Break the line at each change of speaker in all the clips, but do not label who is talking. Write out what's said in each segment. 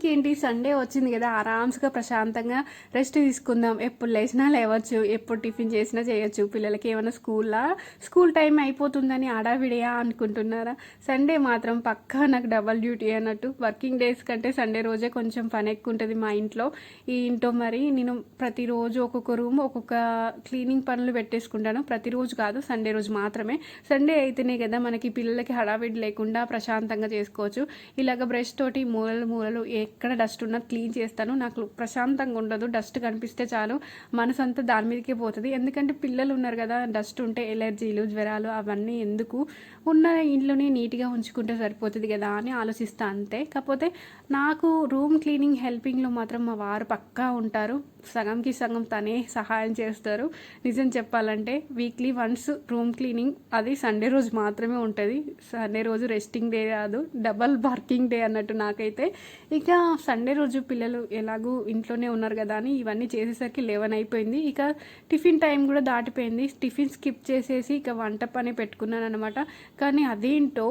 ఇంకేంటి? సండే వచ్చింది కదా. ఆరామ్స్గా ప్రశాంతంగా రెస్ట్ తీసుకుందాం. ఎప్పుడు లేచినా లేవచ్చు ఎప్పుడు టిఫిన్ చేసినా చేయొచ్చు. పిల్లలకి ఏమైనా స్కూల్లా స్కూల్ టైం అయిపోతుందని ఆడావిడియా అనుకుంటున్నారా? సండే మాత్రం పక్కా నాకు డబల్ డ్యూటీ అన్నట్టు. వర్కింగ్ డేస్ కంటే సండే రోజే కొంచెం పని ఎక్కువ ఉంటుంది మా ఇంట్లో. ఈ ఇంట్లో మరి నేను ప్రతిరోజు ఒక్కొక్క రూమ్ ఒక్కొక్క క్లీనింగ్ పనులు పెట్టేసుకుంటాను. ప్రతిరోజు కాదు సండే రోజు మాత్రమే. సండే అయితేనే కదా మనకి పిల్లలకి హడావిడి లేకుండా ప్రశాంతంగా చేసుకోవచ్చు. ఇలాగ బ్రష్ తోటి మూలలు మూలలు ఎక్కడ డస్ట్ ఉన్నా క్లీన్ చేస్తాను. నాకు ప్రశాంతంగా ఉండదు. డస్ట్ కనిపిస్తే చాలు మనసు అంతా దాని మీదకే పోతుంది. ఎందుకంటే పిల్లలు ఉన్నారు కదా డస్ట్ ఉంటే ఎలర్జీలు జ్వరాలు అవన్నీ ఎందుకు? ఉన్న ఇంట్లోనే నీట్గా ఉంచుకుంటే సరిపోతుంది కదా అని ఆలోచిస్తా అంతే. కాకపోతే నాకు రూమ్ క్లీనింగ్ హెల్పింగ్లో మాత్రం మా వారు పక్కా ఉంటారు. సగంకి సగం తనే సహాయం చేస్తారు. నిజం చెప్పాలంటే వీక్లీ వన్స్ రూమ్ క్లీనింగ్ అది సండే రోజు మాత్రమే ఉంటుంది. సండే రోజు రెస్టింగ్ డే కాదు డబల్ వర్కింగ్ డే అన్నట్టు నాకైతే. ఇక సండే రోజు పిల్లలు ఎలాగూ ఇంట్లోనే ఉన్నారు కదా అని ఇవన్నీ చేసేసరికి లెవెన్ అయిపోయింది. ఇక టిఫిన్ టైం కూడా దాటిపోయింది. టిఫిన్ స్కిప్ చేసేసి ఇక వంట పని పెట్టుకున్నాను అనమాట కానీ అదేంటో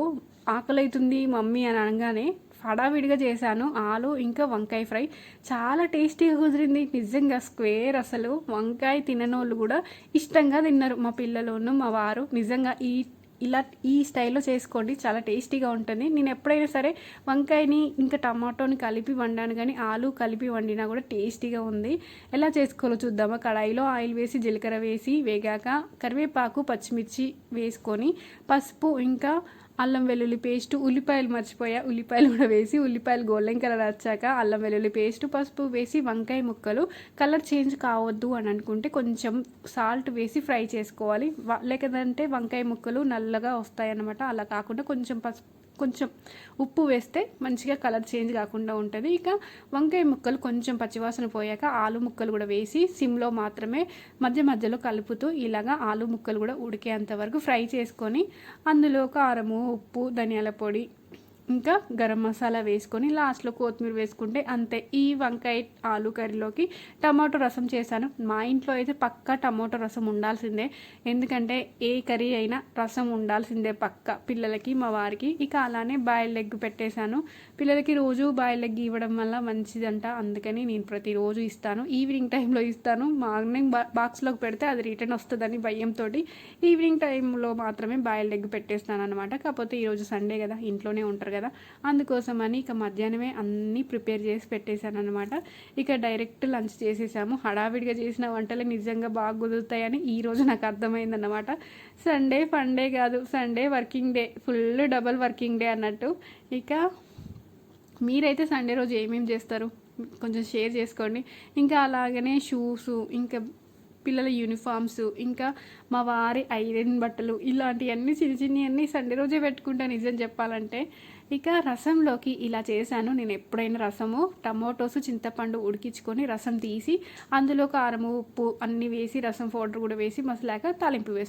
ఆకలి అవుతుంది మమ్మీ అని అనగానే హడావిడిగా చేశాను. ఆలు ఇంకా వంకాయ ఫ్రై. చాలా టేస్టీగా కుదిరింది. నిజంగా స్క్వేర్ అసలు. వంకాయ తిననోళ్ళు కూడా ఇష్టంగా తిన్నారు మా పిల్లలును మా వారు. నిజంగా ఈ ఇలా ఈ స్టైల్లో చేసుకోండి చాలా టేస్టీగా ఉంటుంది. నేను ఎప్పుడైనా సరే వంకాయని ఇంకా టమాటోని కలిపి వండాను కానీ ఆలు కలిపి వండినా కూడా టేస్టీగా ఉంది. ఎలా చేసుకోవాలో చూద్దామా? కడాయిలో ఆయిల్ వేసి జీలకర్ర వేసి వేగాక కరివేపాకు పచ్చిమిర్చి వేసుకొని పసుపు ఇంకా అల్లం వెల్లుల్లి పేస్ట్ ఉల్లిపాయలు మర్చిపోయా. ఉల్లిపాయలు కూడా వేసి ఉల్లిపాయలు గోల్డెన్ కలర్ వచ్చాక అల్లం వెల్లుల్లి పేస్ట్ పసుపు వేసి వంకాయ ముక్కలు. కలర్ చేంజ్ కావద్దు అని అనుకుంటే కొంచెం సాల్ట్ వేసి ఫ్రై చేసుకోవాలి. లేకదంటే వంకాయ ముక్కలు నల్లగా వస్తాయన్నమాట. అలా కాకుండా కొంచెం పసుపు కొంచెం ఉప్పు వేస్తే మంచిగా కలర్ చేంజ్ కాకుండా ఉంటుంది. ఇక వంకాయ ముక్కలు కొంచెం పచ్చివాసన పోయాక ఆలు ముక్కలు కూడా వేసి సిమ్లో మాత్రమే మధ్య మధ్యలో కలుపుతూ ఇలాగా ఆలు ముక్కలు కూడా ఉడికేంత వరకు ఫ్రై చేసుకొని అందులో కారము ఉప్పు ధనియాల పొడి ఇంకా గరం మసాలా వేసుకొని లాస్ట్లో కొత్తిమీర వేసుకుంటే అంతే. ఈ వంకాయ ఆలు కర్రీలోకి టమాటో రసం చేశాను. మా ఇంట్లో అయితే పక్కా టమాటో రసం ఉండాల్సిందే. ఎందుకంటే ఏ కర్రీ అయినా రసం ఉండాల్సిందే పక్క. పిల్లలకి మా వారికి ఇక అలానే బాయిల్ ఎగ్ పెట్టేశాను. పిల్లలకి రోజు బాయిల్ ఎగ్ ఇవ్వడం వల్ల మంచిదంట. అందుకని నేను ప్రతిరోజు ఇస్తాను. ఈవినింగ్ టైంలో ఇస్తాను. మార్నింగ్ బాక్స్లోకి పెడితే అది రిటర్న్ వస్తుందని భయంతో ఈవినింగ్ టైంలో మాత్రమే బాయిల్ ఎగ్ పెట్టేస్తాను అనమాట కాకపోతే ఈరోజు సండే కదా ఇంట్లోనే ఉంటారు కదా. అందుకోసమని ఇక మధ్యాహ్నమే అన్నీ ప్రిపేర్ చేసి పెట్టేశాను అనమాట ఇక డైరెక్ట్ లంచ్ చేసేసాము. హడావిడిగా చేసిన వంటలు నిజంగా బాగా కుదురుతాయని ఈరోజు నాకు అర్థమైందన్నమాట. సండే ఫండే కాదు Sunday working day full double working day అన్నట్టు. ఇక మీరైతే సండే రోజు ఏమేమి చేస్తారు? కొంచెం షేర్ చేసుకోండి. ఇంకా అలాగనే షూస్ ఇంకా పిల్లల యూనిఫామ్స్ ఇంకా మా వారి ఐరన్ బట్టలు ఇలాంటివన్నీ చిన్న చిన్నవన్నీ సండే రోజే పెట్టుకుంటా నిజం చెప్పాలంటే. ఇక రసంలోకి ఇలా చేశాను. నేను ఎప్పుడైనా రసము టమోటోస్ చింతపండు ఉడికించుకొని రసం తీసి అందులో కారము ఉప్పు అన్నీ వేసి రసం పౌడర్ కూడా వేసి మసలాక తాలింపు వేస్తాను